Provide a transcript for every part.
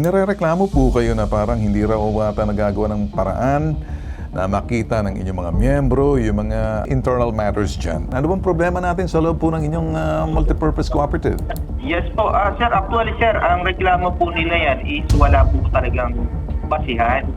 Inirereklamo po kayo na parang hindi raw ata nagagawa ng paraan na makita ng inyong mga miyembro, yung mga internal matters dyan. Ano bang problema natin sa loob po ng inyong ah, multipurpose cooperative? Yes po, ah, sir. Actually, sir, ang reklamo po nila yan is wala po talagang basihan.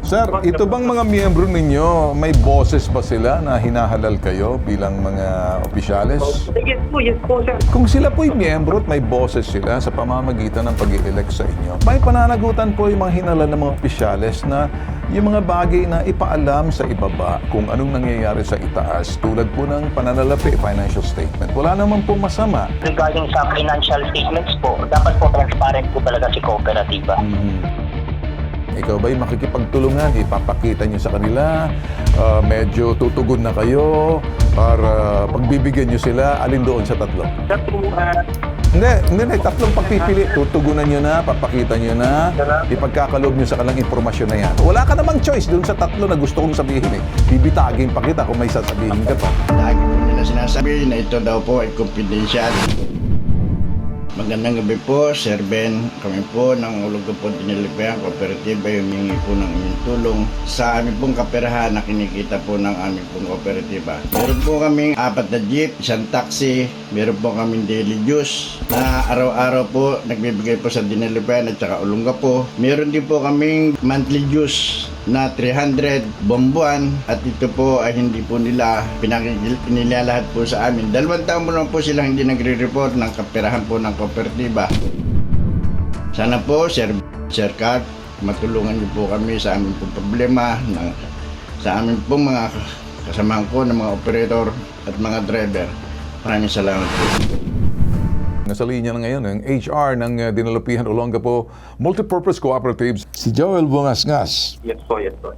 Sir, ito bang mga miyembro ninyo, may boses ba sila na hinahalal kayo bilang mga opisyales? Yes po, yes po, sir. Kung sila po'y miyembro at may boses sila sa pamamagitan ng pag elect sa inyo, may pananagutan po yung mga hinala ng mga opisyales na yung mga bagay na ipaalam sa ibaba kung anong nangyayari sa itaas tulad po ng pananalapi, financial statement. Wala naman po masama. regarding sa financial statements po, dapat po transparent po talaga si kooperatiba. Ikaw ba'y makikipagtulungan? Ipapakita nyo sa kanila? ah, medyo tutugon na kayo? Para pagbibigyan nyo sila? Alin doon sa tatlo? Ah, Hindi, hindi na. Tatlong pagpipili. Tutugunan nyo na, papakita nyo na, ipagkakaloob nyo sa kanilang impormasyon na yan. Wala ka namang choice doon sa tatlo na gusto kong sabihin eh. Bibitagin pa kita kung may sasabihin ka pa. Lagi po nila sinasabi na ito daw po ay confidential. Magandang gabi po, Sir Ben. Kami po ng Ulugo po Dinilipayan Cooperative ay humingi po ng inyong tulong sa aming pong kaperahan na kinikita po ng aming pong kooperatiba. Meron po kaming apat na jeep, isang taxi, meron po kaming daily juice na araw-araw po nagbibigay po sa Dinilipayan at saka Olonga po. Meron din po kaming monthly juice na 300 bombuan at ito po ay hindi po nila pinilalahat po sa amin. Dalawang taon mo lang po silang hindi nagre-report ng kaperahan po ng kooperatiba. Sana po, Sir, Sir Kat, matulungan niyo po kami sa aming pong problema ng, sa aming pong mga kasamahan ko ng mga operator at mga driver. Maraming salamat po. Nasa linya na ngayon ang HR ng uh, Dinalupihan Olongapo Multipurpose Cooperatives, si Joel Bungasngas. yes po, yes po.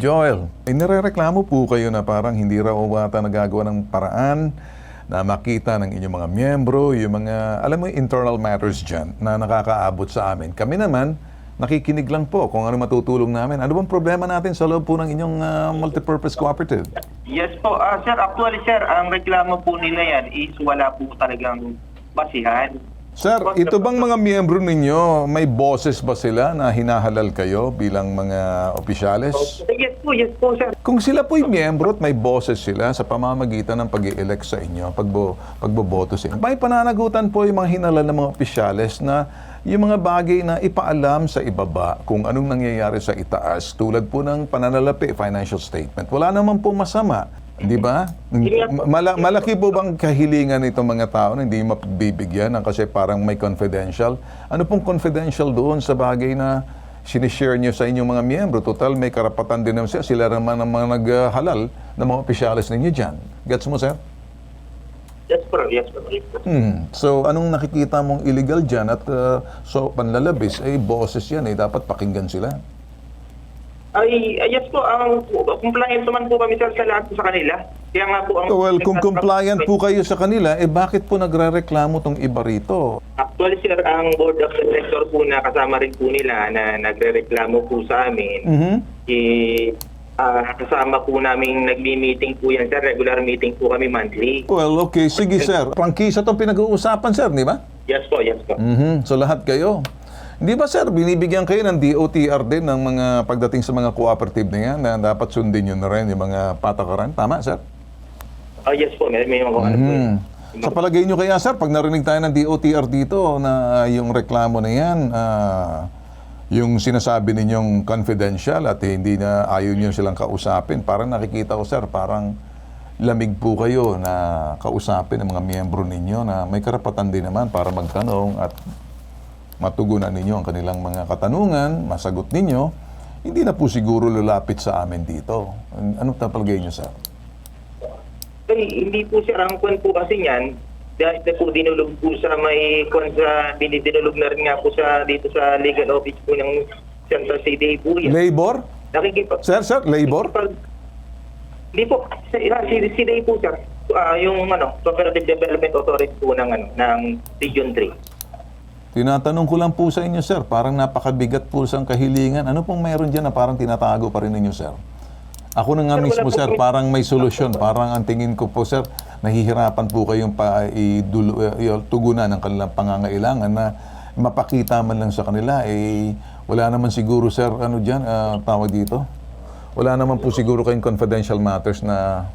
Joel, inirereklamo po kayo na parang hindi raw ata nagagawa ng paraan na makita ng inyong mga miyembro, yung mga, alam mo, internal matters dyan na nakakaabot sa amin. Kami naman, nakikinig lang po kung ano matutulong namin. Ano bang problema natin sa loob po ng inyong ah, multipurpose cooperative? Yes po, ah, sir. Actually, sir, ang reklamo po nila yan is wala po talagang basihan. Sir, ito bang mga miyembro ninyo, may boses ba sila na hinahalal kayo bilang mga opisyales? Yes po, yes po, sir. Kung sila po'y miyembro at may boses sila sa pamamagitan ng pag elect sa inyo, pagbo, pagboboto sa inyo, may pananagutan po yung mga hinala ng mga opisyales na yung mga bagay na ipaalam sa ibaba kung anong nangyayari sa itaas tulad po ng pananalapi, financial statement. Wala naman po masama. Di ba? Mala- malaki po bang kahilingan nitong mga tao na hindi mapagbibigyan ng kasi parang may confidential? Ano pong confidential doon sa bagay na sinishare nyo sa inyong mga miyembro? Total, may karapatan din naman sila. Sila naman ang mga naghalal ng mga opisyalis ninyo dyan. Gets mo, sir? Yes po, yes po. Hmm. So, anong nakikita mong illegal dyan at uh, so, panlalabis, eh, boses yan eh. Dapat pakinggan sila. Ay, yes po, ang compliant naman po kami, sir, sa lahat sa kanila. Kaya nga po ang... Well, kung compliant po kayo sa kanila, eh bakit po nagre-reklamo tong iba rito? Actually, sir, ang board of director po na kasama rin po nila na nagre-reklamo po sa amin, Mhm. eh, ah, kasama po namin nagmi-meeting po yan, sir. Regular meeting po kami monthly. Well, okay. Sige, sir. Prangkisa itong pinag-uusapan, sir, di ba? Yes po, yes po. Mhm. So, lahat kayo. Di ba, sir, binibigyan kayo ng DOTR din ng mga pagdating sa mga cooperative na yan na dapat sundin nyo na rin yung mga patakaran. Tama, sir? Oh, yes po, may, may mga ano po. yun. Mhm. Sa palagay nyo kaya, sir, pag narinig tayo ng DOTR dito na yung reklamo na yan, ah, yung sinasabi ninyong confidential at hindi na ayaw nyo silang kausapin, parang nakikita ko, sir, parang lamig po kayo na kausapin ng mga miyembro ninyo na may karapatan din naman para magtanong at matugunan ninyo ang kanilang mga katanungan, masagot ninyo, hindi na po siguro lalapit sa amin dito. An- Anong tapalagay nyo, sir? Ay, hindi po sir, ang kwan po kasi niyan, dahil na po dinulog po sa may kwan sa, dinulog na rin nga po sa, dito sa legal office po ng Central CDA po yan. Labor? Nakikipag... Sir, sir, labor? Pag, hindi po, ah, si CDA po sir, Ah, yung ano, Cooperative Development Authority po ng ano, ng Region 3. Tinatanong ko lang po sa inyo, sir, parang napakabigat po sa kahilingan. Ano pong meron dyan na parang tinatago pa rin ninyo, sir? Ako na nga Sir, mismo, po sir, parang may solusyon. Parang ang tingin ko po, sir, nahihirapan po kayong pa idulo, eh, tugunan ng kanilang pangangailangan na mapakita man lang sa kanila, eh, wala naman siguro, sir, ano dyan, ah, tawag dito? Wala naman po siguro kayong confidential matters na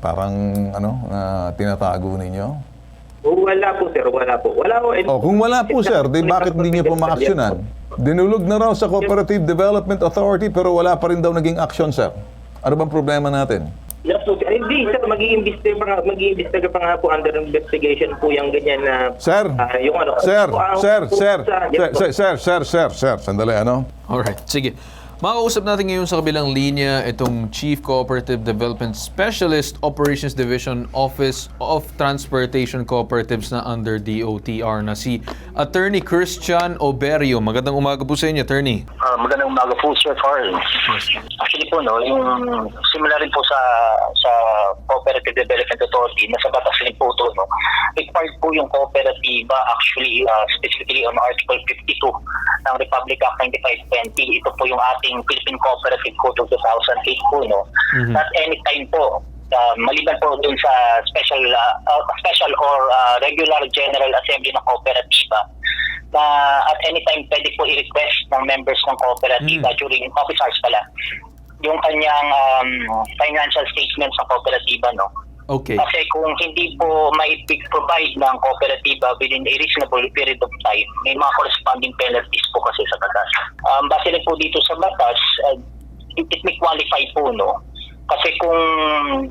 parang, ano, na tinatago ninyo? Oh, wala po sir, wala po. Wala po. Oh, kung wala po, sir, di bakit hindi niyo po maaksyonan? Dinulog na raw sa Cooperative Development Authority pero wala pa rin daw naging action, sir. Ano bang problema natin? Yes po, sir. Hindi, sir. Mag-iimbestiga pa, pa nga po under investigation po yung ganyan na... Sir, ah, yung ano, sir, po, sir, po sir, sa- sir, yes po. sir, sir, sir, sir, sir, sandali, ano? Alright, sige. Makakausap natin ngayon sa kabilang linya itong Chief Cooperative Development Specialist Operations Division Office of Transportation Cooperatives na under DOTR na si Attorney Christian Oberio. Magandang umaga po sa inyo, Attorney. Ah, magandang umaga po, Sir Carl. Actually po, no, yung similar rin po sa sa Cooperative Development Authority, nasa batas rin po ito, no, required po yung kooperatiba actually, ah, specifically on Article 52 ng Republic Act 9520. Ito po yung ating Philippine Cooperative Code of 2008 po, no. At any time po, ah, maliban po dun sa special ah, ah, special or ah, regular general assembly ng kooperatiba na at any time pwede po i-request ng members ng cooperative during office hours pala yung kanyang um, financial statements ng kooperatiba no Okay. kasi kung hindi po may provide ng kooperatiba within a reasonable period of time, may mga corresponding penalties po kasi sa. Um, base rin po dito sa batas, uh, it, it may qualify po, no? Kasi kung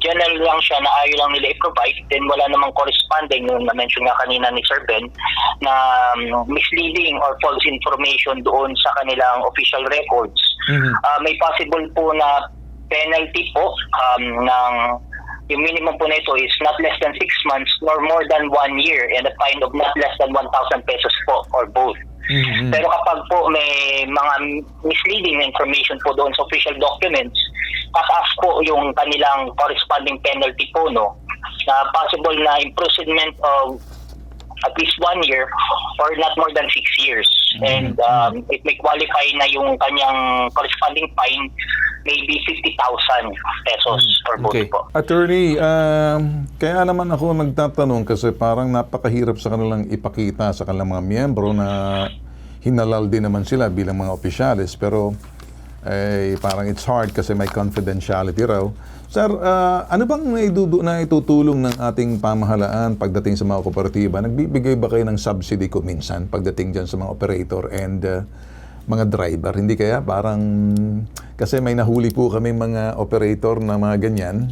general lang siya na ayaw lang nila i-provide, then wala namang corresponding, yung na-mention nga kanina ni Sir Ben, na um, misleading or false information doon sa kanilang official records. Mhm. Ah, may possible po na penalty po um, ng yung minimum po nito is not less than 6 months nor more than 1 year and a fine of not less than 1,000 pesos po or both. Mhm. Pero kapag po may mga misleading information po doon sa official documents, tataas po yung kanilang corresponding penalty po, no? Na possible na imprisonment of at least one year or not more than six years. And um, it may qualify na yung kanyang corresponding fine maybe 50,000 pesos for both Okay. po. Attorney, um, kaya naman ako nagtatanong kasi parang napakahirap sa kanilang ipakita sa kanilang mga miyembro na hinalal din naman sila bilang mga opisyalis pero eh, parang it's hard kasi may confidentiality raw. Sir, ah, ano bang naidudu na itutulong ng ating pamahalaan pagdating sa mga kooperatiba? Nagbibigay ba kayo ng subsidy ko minsan pagdating dyan sa mga operator and ah, mga driver? Hindi kaya? Parang kasi may nahuli po kami mga operator na mga ganyan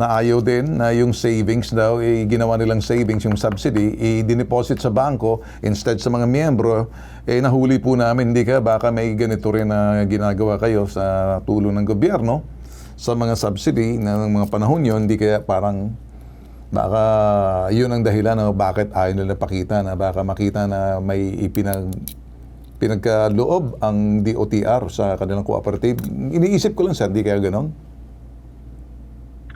na ayaw din na yung savings daw, eh, ginawa nilang savings, yung subsidy, i-deposit sa bangko instead sa mga miyembro, eh, nahuli po namin, hindi ka, baka may ganito rin na ginagawa kayo sa tulong ng gobyerno sa mga subsidy ng mga panahon yon hindi kaya parang baka yun ang dahilan na bakit ayaw nila pakita na baka makita na may ipinag pinagkaloob ang DOTR sa kanilang cooperative. Iniisip ko lang sir, di kaya ganon?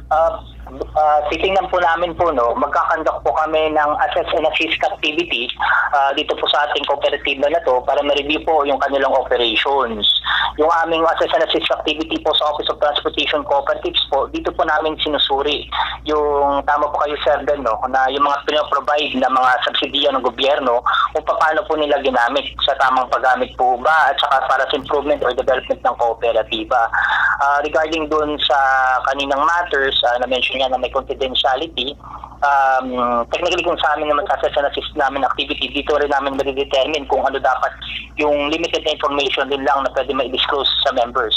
Uh, uh, titingnan po namin po, no, magkakandak po kami ng assess and assist activity uh, dito po sa ating cooperative na to para ma-review po yung kanilang operations. Yung aming assess and assist activity po sa Office of Transportation Cooperatives po, dito po namin sinusuri yung, tama po kayo sir Ben, no, na yung mga pinoprovide na mga subsidiya ng gobyerno kung paano po nila ginamit sa tamang paggamit po ba at saka para sa improvement or development ng kooperatiba. Ah, regarding doon sa kaninang matters, uh, na-mention nga na may confidentiality, um, technically kung sa amin naman sa assist namin activity, dito rin namin ma-determine kung ano dapat yung limited information din lang na pwede ma-disclose sa members.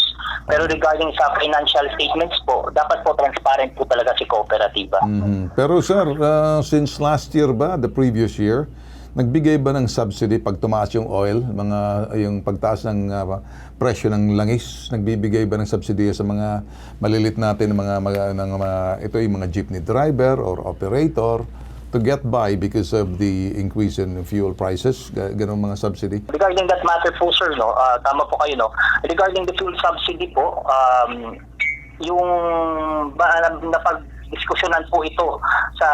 Pero regarding sa financial statements po, dapat po transparent po talaga si kooperatiba. Mhm. Pero sir, uh, since last year ba, the previous year, nagbigay ba ng subsidy pag tumaas yung oil, mga yung pagtaas ng uh, presyo ng langis, nagbibigay ba ng subsidy sa mga malilit natin mga, mga, ng mga ito yung mga jeepney driver or operator to get by because of the increase in fuel prices, Ga- ganun mga subsidy? Regarding that matter po, sir, no, ah, tama po kayo, no. Regarding the fuel subsidy po, um, yung ba, napag diskusyonan po ito sa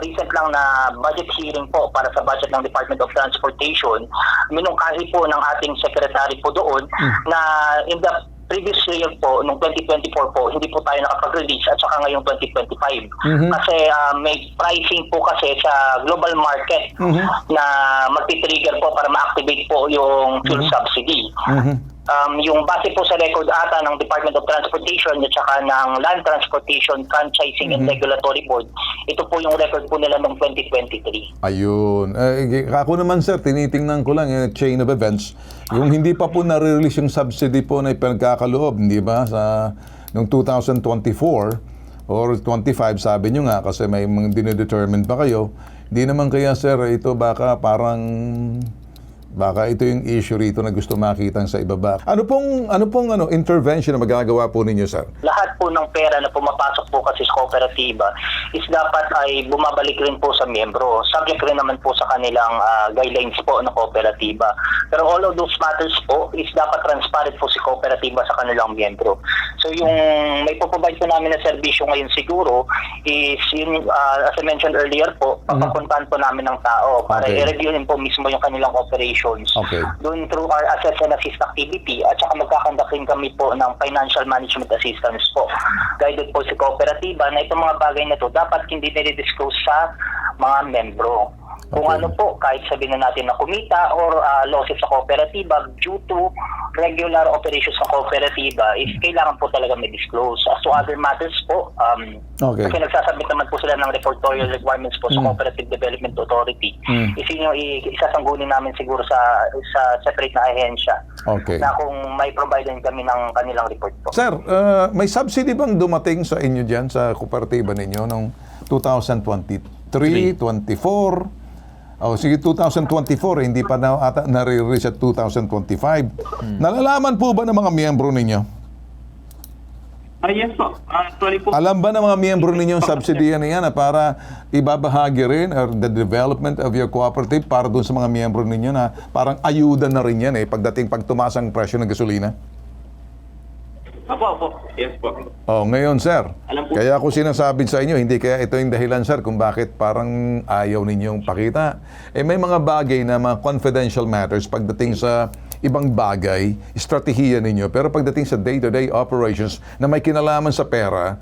recent lang na budget hearing po para sa budget ng Department of Transportation. Minungkahi po ng ating secretary po doon na in the previous year po, nung 2024 po, hindi po tayo nakapag-release at saka ngayong 2025. Kasi ah, may pricing po kasi sa global market na magti-trigger po para ma-activate po yung fuel subsidy. Um, yung base po sa record ata ng Department of Transportation at saka ng Land Transportation Franchising and Regulatory Board, ito po yung record po nila noong 2023. Ayun. Eh, ako naman sir, tinitingnan ko lang yung chain of events. Yung hindi pa po nare-release yung subsidy po na ipagkakaloob, hindi ba? Sa noong 2024 or 25, sabi nyo nga, kasi may mga dinedetermine pa kayo. Hindi naman kaya sir, ito baka parang Baka ito yung issue rito na gusto makita sa ibaba. Ano pong ano pong ano intervention na magagawa po ninyo, sir? lahat po ng pera na pumapasok po kasi sa kooperatiba is dapat ay bumabalik rin po sa miyembro. Subject rin naman po sa kanilang ah, guidelines po ng kooperatiba. Pero all of those matters po is dapat transparent po si kooperatiba sa kanilang miyembro. So yung may puprovide po namin na serbisyo ngayon siguro is yun, ah, as I mentioned earlier po, papapuntahan po namin ng tao para Okay. i-reviewin po mismo yung kanilang operations Okay. doon through our assess and assist activity at saka magkakandak rin kami po ng financial management assistance po. Guided po si kooperatiba na itong mga bagay na to dapat hindi nire-disclose sa mga membro. Kung Okay. ano po, kahit sabihin na natin na kumita or ah, losses sa kooperatiba due to regular operations sa kooperatiba is kailangan po talaga may disclose. As to other matters po, um, Okay. kasi nagsasabit naman po sila ng reportorial requirements po sa Cooperative Development Authority. Mm. Is yun yung isasanggunin namin siguro sa sa separate na ahensya Okay. na kung may provide din kami ng kanilang report po. Sir, uh, may subsidy bang dumating sa inyo diyan sa kooperatiba ninyo noong 2023, 24? Oh, sige 2024, hindi pa na ata nare-release at 2025. Nalalaman po ba ng mga miyembro ninyo? Ah, yes po. Ah, actually po, Alam ba ng mga miyembro ninyo ang subsidy na yan na para ibabahagi rin or the development of your cooperative para dun sa mga miyembro ninyo na parang ayuda na rin yan eh pagdating pag tumaas ang presyo ng gasolina? Apo, apo. Yes po. Oh, ngayon sir. Alam po. Kaya ako sinasabi sa inyo, hindi kaya ito yung dahilan sir kung bakit parang ayaw ninyong pakita. Eh may mga bagay na mga confidential matters pagdating sa ibang bagay, estratehiya ninyo. Pero pagdating sa day-to-day operations na may kinalaman sa pera,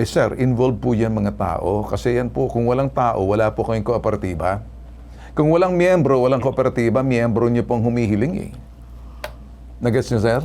eh sir, involved po yan mga tao. Kasi yan po, kung walang tao, wala po kayong kooperatiba. Kung walang miyembro, walang kooperatiba, miyembro niyo pong humihiling eh. Nagets niyo sir?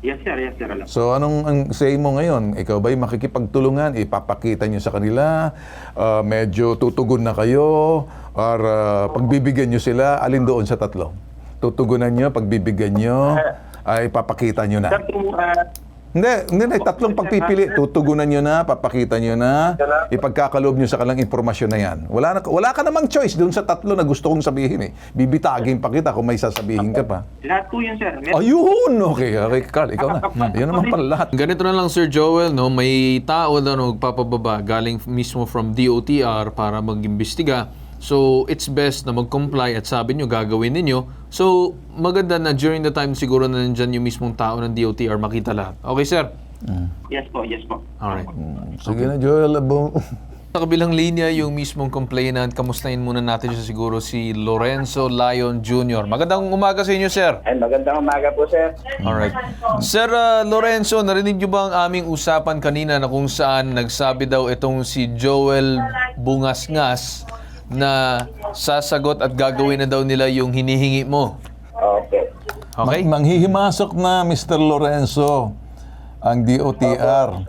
Yes, sir. Yes, sir. Alam. So anong ang say mo ngayon? Ikaw ba'y makikipagtulungan? Ipapakita nyo sa kanila? Ah, medyo tutugon na kayo? Or ah, pagbibigyan nyo sila? Alin doon sa tatlo? Tutugunan nyo, pagbibigyan nyo, ay papakita nyo na. Sir, kung, ah, Hindi, hindi, hindi. Tatlong pagpipili. Tutugunan nyo na, papakita nyo na, ipagkakaloob nyo sa kanilang impormasyon na yan. Wala, na, wala ka namang choice doon sa tatlo na gusto kong sabihin eh. Bibitagin pa kita kung may sasabihin ka pa. lahat po yun, sir. Ayun! Okay, okay, Carl, ikaw na. Yan naman pala lahat. Ganito na lang Sir Joel, no, may tao na no, magpapababa galing mismo from DOTR para mag-imbestiga. So, it's best na mag-comply at sabi nyo, gagawin ninyo. So, maganda na during the time siguro na nandyan yung mismong tao ng DOTR makita lahat. Okay, sir? Yes po, yes po. Alright. Sige na, Joel. Abo. Sa kabilang linya, yung mismong complainant, kamustahin muna natin siya siguro si Lorenzo Lion Jr. Magandang umaga sa inyo, sir. Ay, magandang umaga po, sir. Alright. Sir uh, Lorenzo, narinig niyo ba ang aming usapan kanina na kung saan nagsabi daw itong si Joel Bungasngas na sasagot at gagawin na daw nila yung hinihingi mo? Okay. Okay? Mang- manghihimasok na, Mr. Lorenzo, ang DOTR.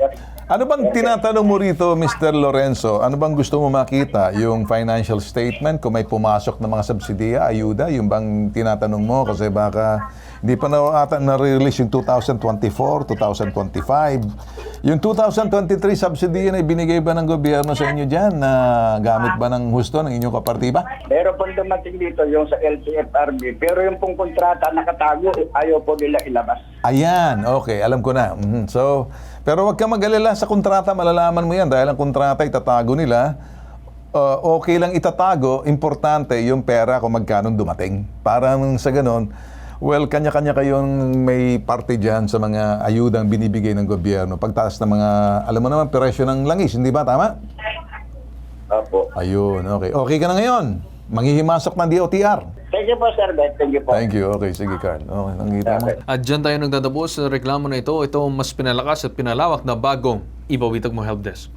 Ano bang tinatanong mo rito, Mr. Lorenzo? Ano bang gusto mo makita? Yung financial statement, kung may pumasok na mga subsidiya, ayuda, yung bang tinatanong mo? Kasi baka hindi pa na ata na-release yung 2024, 2025. Yung 2023 subsidiya na ibinigay ba ng gobyerno sa inyo dyan na gamit ba ng husto ng inyong kapartiba? Meron pong dumating dito yung sa LTFRB, pero yung pong kontrata nakatago, ayaw po nila ilabas. Ayan, okay, alam ko na. Mhm. So, pero wag ka mag-alala sa kontrata, malalaman mo yan dahil ang kontrata itatago nila. Uh, okay lang itatago, importante yung pera kung magkano dumating. Para nung sa ganon, well, kanya-kanya kayong may parte dyan sa mga ayudang binibigay ng gobyerno. Pagtaas ng mga, alam mo naman, presyo ng langis, hindi ba? Tama? Opo. Ayun, okay. Okay ka na ngayon. Manghihimasok ng DOTR. Thank you po, Sir Ben. Thank you po. Thank you. Okay, sige, Carl. Okay, nakita mo. At dyan tayo nagtatapos sa reklamo na ito. Ito ang mas pinalakas at pinalawak na bagong Ibawitag mo helpdesk.